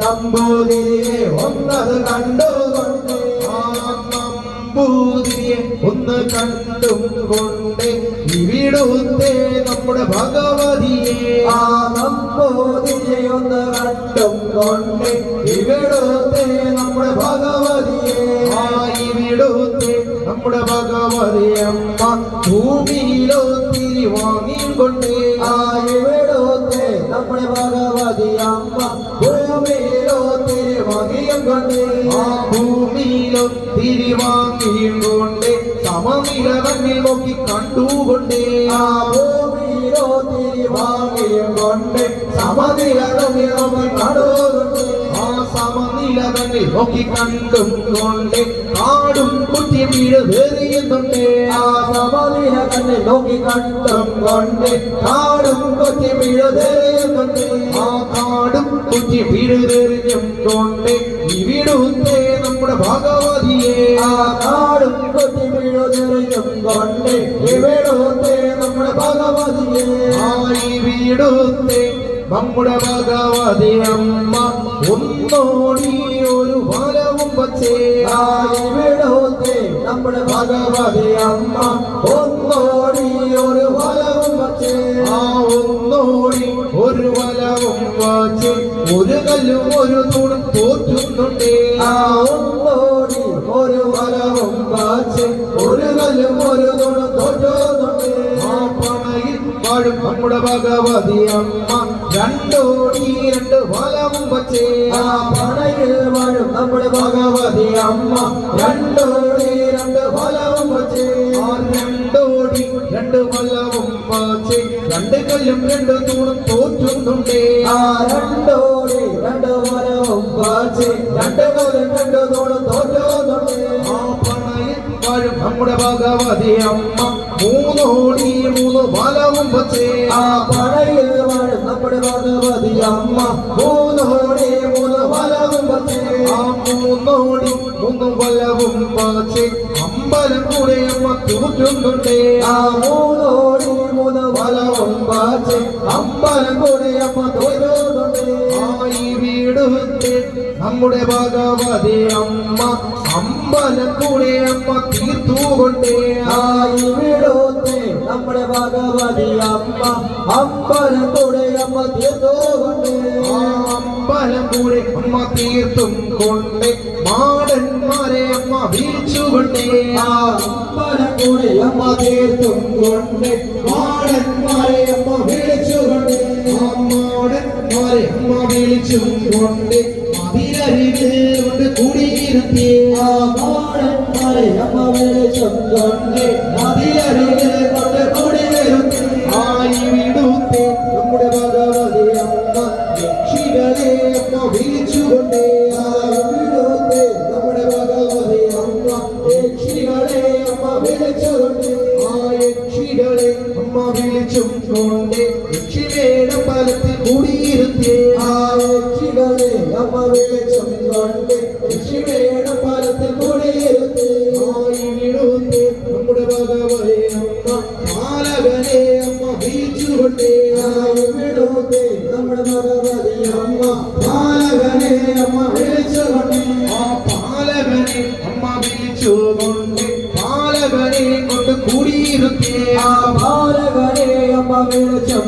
നമ്പൂതിരിയെ ഒന്നത് കണ്ടുകൊണ്ട് നമ്പൂതിരിയെ ഒന്ന് കണ്ടും കൊണ്ട് ഇവിടുത്തെ നമ്മുടെ ഭഗവതിയെ ആ നമ്പൂതിരിയെ ഒന്ന് കണ്ടും കൊണ്ട് ഇവിടുത്തെ നമ്മുടെ ഭഗവതിയെ ആ ഇവിടുത്തെ നമ്മുടെ ഭഗവതിയമ്മ ഭൂമിയിലൊത്തിരി വാങ്ങിക്കൊണ്ട് ആ ആ ഭൂമിയിലൊത്തിരി വാങ്ങിക്കൊണ്ട് സമനില തന്നിൽ നോക്കി കണ്ടുകൊണ്ടേ. ആ ഭൂമിയിലോ തിരുവാങ്ങിയും കൊണ്ട് സമനിലകം കടുകൊണ്ട് ആ സമനിലവനിൽ നോക്കി കണ്ടും കൊണ്ട് കാടും കുറ്റി വീട് വേറിയുന്നുണ്ട്. ആ സമനില നോക്കി കണ്ടും കൊണ്ട് കാടും കൊത്തി വീഴുതെറിയുന്നുണ്ട് ആ കാടും കുഞ്ഞി വീട് തെറിഞ്ഞും കൊണ്ട് ഇവിടുത്തെ നമ്മുടെ ഭാഗവതിയെ. ആ നാടും കുഞ്ഞി വീടുതെറിഞ്ഞും കൊണ്ട് ഇവിടുത്തെ നമ്മുടെ ഭാഗവതിയെ. ആ ഇവിടുത്തെ നമ്മുടെ ഭഗവതി അമ്മ ഒന്നോടി ഒരു ഫലവും ആ നമ്മുടെ ഭഗവതി അമ്മ. ഒന്നോടി ഒരു ഫലവും വച്ചേ. ആ ഒന്നോടി ഒരു വലവും വച്ച്. ഒരു കല്ലും ഒരു തൂണും തോറ്റുന്നുണ്ടേ. ആ ഒന്നോടി ഒരു ഫലവും ഒരു കല്ലും ഒരു തുണും ആ പണയിൽ നമ്മുടെ ഭഗവതി അമ്മ. രണ്ടോടി രണ്ട് വലവും വച്ചേ ആ പടയിൽ വാഴും നമ്മുടെ ഭഗവതി അമ്മ രണ്ടോടി രണ്ട് വലവും വച്ച് ആ രണ്ടോടി രണ്ട് വലവും വച്ച് രണ്ട് കല്ലും രണ്ട് തൂണും തോറ്റുന്നുണ്ടേ ആ രണ്ടോടി രണ്ട് വലവും വച്ച് രണ്ട് കല്ലും രണ്ട് തോടും നമ്മുടെ ഭഗവതി അമ്മ മൂന്നോടി മൂന്ന് വലവും പച്ചേ ആ പടയിൽ നമ്മുടെ ഭഗവതി അമ്മ മൂന്നോടി മൂന്ന് ഫലവും പച്ചേ ആ മൂന്നോടി മൂന്ന് വലവും പച്ചേ അമ്പലം കൂടെ അമ്മ തൂറ്റുന്നുണ്ടേ ആ മൂന്നോടി മൂന്ന് ഫലവും പച്ചേ അമ്പലം കൂടെ അമ്മ തോറ്റുന്നുണ്ട് ആയി വീടുത്തെ നമ്മുടെ ഭഗവതി അമ്മ. അമ്പലം കൂടെ അമ്മ തീർത്തുകൊണ്ടേ ആ ഇവിടുത്തെ നമ്മുടെ ഭഗവതി അമ്മ. അമ്പലം കൂടെ അമ്മ തീർത്തുകൊണ്ടേ. കൂടെ അമ്മ തീർത്തും കൊണ്ടേ. മാടന്മാരെ അമ്മ വീഴ്ചുകൊണ്ടേ കൂടെ അമ്മ തീർത്തും കൊണ്ടേ. മാടന്മാരെ അമ്മ വീഴ്ചുകൊണ്ടേ ആ മാടന്മാരെ അമ്മ വിളിച്ചും കൊണ്ട് മതിലരികിൽ കൊണ്ട് കുടിയിരുത്തി ആ മാടന്മാരെ അമ്മ വിളിച്ചും കൊണ്ട് മതിലരികിൽ യക്ഷിമേടെ കൂടിയിരുത്തേ രക്ഷികളെ വിളിച്ചും കൊണ്ട് രക്ഷിമേട പാലത്തിൽ കുടിയിരുത്തി വിടുത്തെ നമ്മുടെ ഭഗവതി അമ്മ പാലകനെ അമ്മ വിളിച്ചുകൊണ്ടേ ആ ഇവിടുത്തെ നമ്മുടെ ഭഗവതി അമ്മ പാലകനെ അമ്മ വിളിച്ചുകൊണ്ട് ആ പാലകനെ അമ്മ വിളിച്ചുകൊണ്ട് പാലകനെ കൊണ്ട് കുടിയിരുത്തിയേ ആ പാലകനെ അമ്മ വിളിച്ചും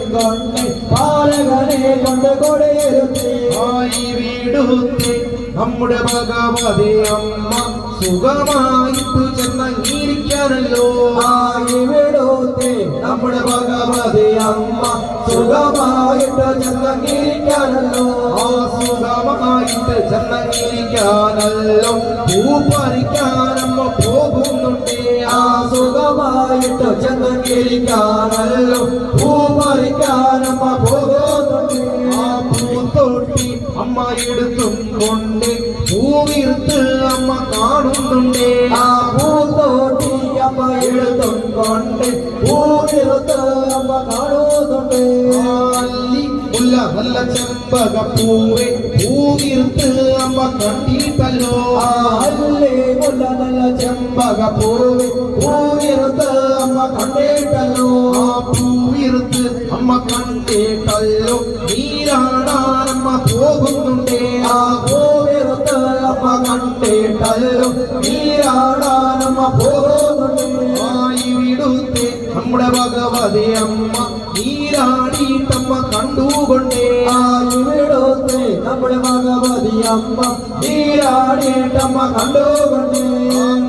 ആയി വീടുത്തി നമ്മുടെ ഭഗവതി അമ്മ സുഖമായിട്ടു ചെന്നങ്ങിയിരിക്കാനല്ലോ ആയി വീടുത്തി നമ്മുടെ ഭഗവതി അമ്മ സുഖമായിട്ട് ചെന്നങ്ങിയിരിക്കാനല്ലോ ആ സുഖമായിട്ട് ചെന്നങ്ങിയിരിക്കാനല്ലോ. പൂ പറിക്കാനമ്മ പോകുന്നുണ്ടേ. ആ സുഖമായിട്ട് ചെന്നങ്ങിയിരിക്കാനല്ലോ. പൂ പറിക്കാനമ്മ പോകുന്നുണ്ട്. പൂത്തൊട്ടി അമ്മ എടുത്തും കൊണ്ട് പൂവിർത്ത് അമ്മ കാണുന്നുണ്ടേ ആ പൂത്തോട്ടി അമ്മ എടുത്തും കൊണ്ട് പൂവിരുത്ത് അമ്മ കാണുന്നുണ്ട് അല്ലി മുല്ല നല്ല ചെമ്പക പൂവേ പൂ പൂവിർത്ത് അമ്മ കണ്ടിട്ടല്ലോ ആ അല്ലേ മുല്ല നല്ല ചെമ്പക പൂവി പൂവിരുത്ത് അമ്മ കണ്ടിട്ടല്ലോ ആ പൂവിർത്ത് അമ്മ കണ്ടിട്ടല്ലോ നീരാടാനമ്മ പോകുന്നുണ്ടേ ആ പൂവിരുത്ത് അമ്മ കണ്ടിട്ടല്ലോ നീരാടാനമ്മ പോകുന്നുണ്ട് ആയിവിടുത്തെ നമ്മുടെ ഭഗവതി അമ്മ നീരാടിയിട്ടമ്മ കണ്ടുകൊണ്ടേ ആ ഇവിടുത്തെ നമ്മുടെ ഭഗവതി അമ്മ. നീരാടിയിട്ടമ്മ കണ്ടുകൊണ്ട്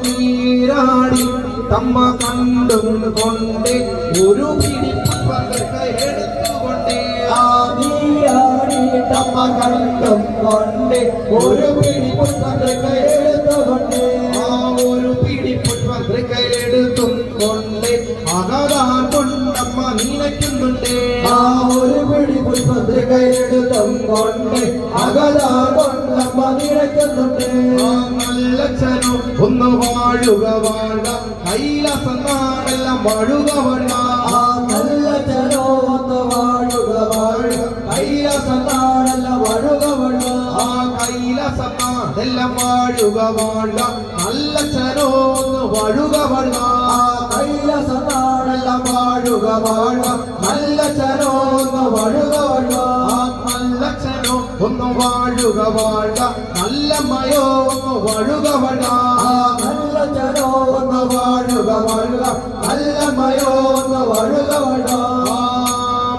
നീരാടി തമ്മ കണ്ടും കൊണ്ട് ഒരു പിടിപ്പുറത്ത് എടുത്തുകൊണ്ടേ. ആ നീരാടിയിട്ടമ്മ കണ്ടും കൊണ്ട് ഒരു പിടി കൊണ്ട് അകലാ കൊണ്ടമ്മ നിറയ്ക്കുന്നുണ്ട് നല്ലച്ഛനോ ഒന്ന് വാഴുക വാഴ കൈലാസം നാടെല്ലാം വാഴുക. വാഴ ആ നല്ല ചലോ ഒന്ന് വാഴുക വാഴുക കൈലാസത്താടല്ല വാഴുക വഴുക. ആ കൈലാസം നാടെല്ലാം വാഴുക വാഴ നല്ല ഒന്ന് വാഴുക വാഴ ആ കൈലാസത്താടല്ല വാഴുക വാഴ നല്ല ചലോ ഒന്ന് വാഴുക ചരോ ഒന്ന് വാഴുക വാഴ നല്ല മയോ ഒന്ന് വാഴുക വഴ നല്ല ജനോ ഒന്ന് വാഴുക വാഴുക. നല്ല മയോ ഒന്ന് വഴുക വഴ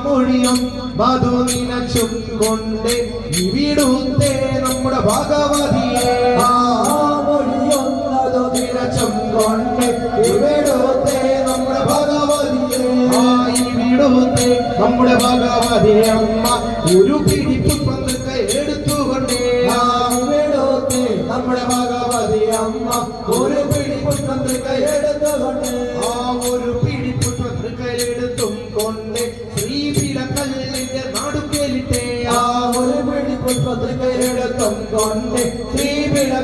മൊഴിയും മധു നിനച്ചും കൊണ്ട് ഇവിടുത്തെ നമ്മുടെ ഭഗവതിയെ. ആ മൊഴിയൊന്നതു നിലച്ചും കൊണ്ട് ഇവിടുത്തെ നമ്മുടെ ഭഗവതിയെ. ഇവിടുത്തെ നമ്മുടെ ഭഗവതി അമ്മ ഒരു പിടിപ്പ് പിടി പുസ്തകത്തെ എടുത്തും കൊണ്ട് ശ്രീപിട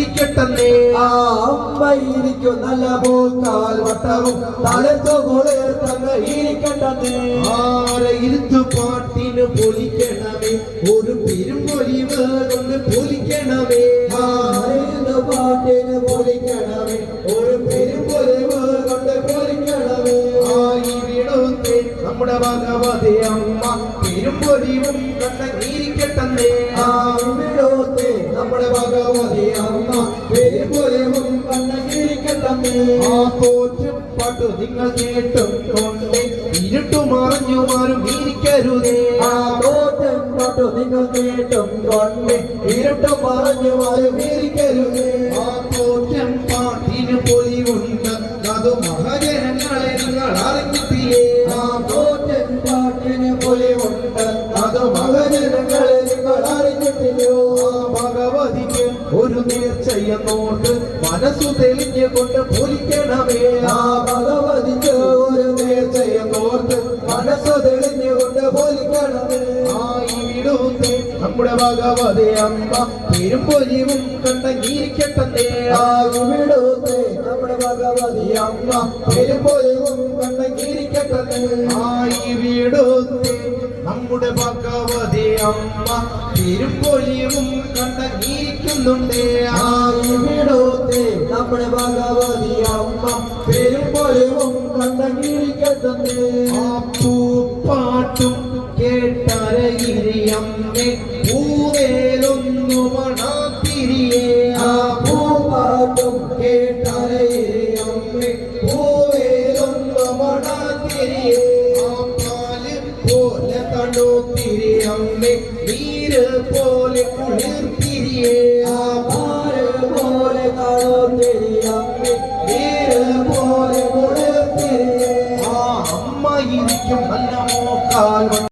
കുളിർത്തങ്ങ് ഇരിക്കട്ടെ ആ അമ്മയിരിക്കും നല്ല പോക്കാൽ വട്ടവും. തളുത്തു കുളിർത്തങ്ങ് ആരെ ഇരുത്തു പാട്ടിന് പൊലിക്കണമേ. ഒരു പെരുമ്പൊലിവ് വേറൊന്ന് പൊലിക്കണമേ. ആയിരുന്നു പാട്ടിന് പൊലിക്കണമേ. ഒരു പെരുമ്പൊലിവ് കൊണ്ട് പൊലിക്കണമേ. ആയിവിടുത്തെ നമ്മുടെ ഭഗവതി അമ്മ. പെരുമ്പൊലിവും കണ്ടങ്ങിരിക്കട്ടെ ആ ഇവിടുത്തെ നമ്മുടെ ഭഗവതി അമ്മ. പെരുമ്പൊലിവും കണ്ണകിരിക്കട്ടെ ആ തോറ്റുപാട്ട് നിങ്ങൾ കേട്ടും കൊണ്ട്. ഇരുട്ടു മറഞ്ഞു മാറും ഇരിക്കരുതേ. ആ തോറ്റം പാട്ടു നിങ്ങൾ കേട്ടും കൊണ്ട്. ഇരുട്ടും പറഞ്ഞു വരുമേരിക്കരുതേ ആ നേർച്ചയെന്നോട്ട് മനസ്സു തെളിഞ്ഞുകൊണ്ട് പൊലിക്കണമേ. ആ ഭഗവതിക്ക് ഒരു നേർച്ചയെന്നോർത്ത് മനസ്സ് തെളിഞ്ഞു കൊണ്ട് പൊലിക്കണമേ. ഇവിടുത്തെ നമ്മുടെ ഭഗവതി അമ്മ പെരുമ്പൊലിയും കണ്ടങ്ങിയിരിക്കട്ടെ ആ ഇവിടുത്തെ നമ്മുടെ ഭഗവതി അമ്മ പെരുമ്പൊലിയും കണ്ടങ്ങിയിരിക്കട്ടെ ആയി വിടുത്തെ നമ്മുടെ ഭഗവതി അമ്മ പെരുമ്പൊലിവും കണ്ടങ്ങിയിരിക്കുന്നുണ്ടേ. ആ ഇവിടുത്തെ നമ്മുടെ ഭഗവതി അമ്മ. പെരുമ്പൊലിവും കണ്ടെങ്കിരിക്കട്ടെ ആ പൂപ്പാട്ടും കേട്ടരയിരിയമ്മേ പൂവേലൊന്നു മണാത്തിരിയേ. ആ പൂപ്പാട്ടും കേട്ടറിയമ്മേ പൂവേലൊന്നു മണാത്തിരിയേ. ആ പാൽ പോലെ തണുത്തിരിയമ്മേ നീര് പോലെ കുളിർത്തിരിയേ ആ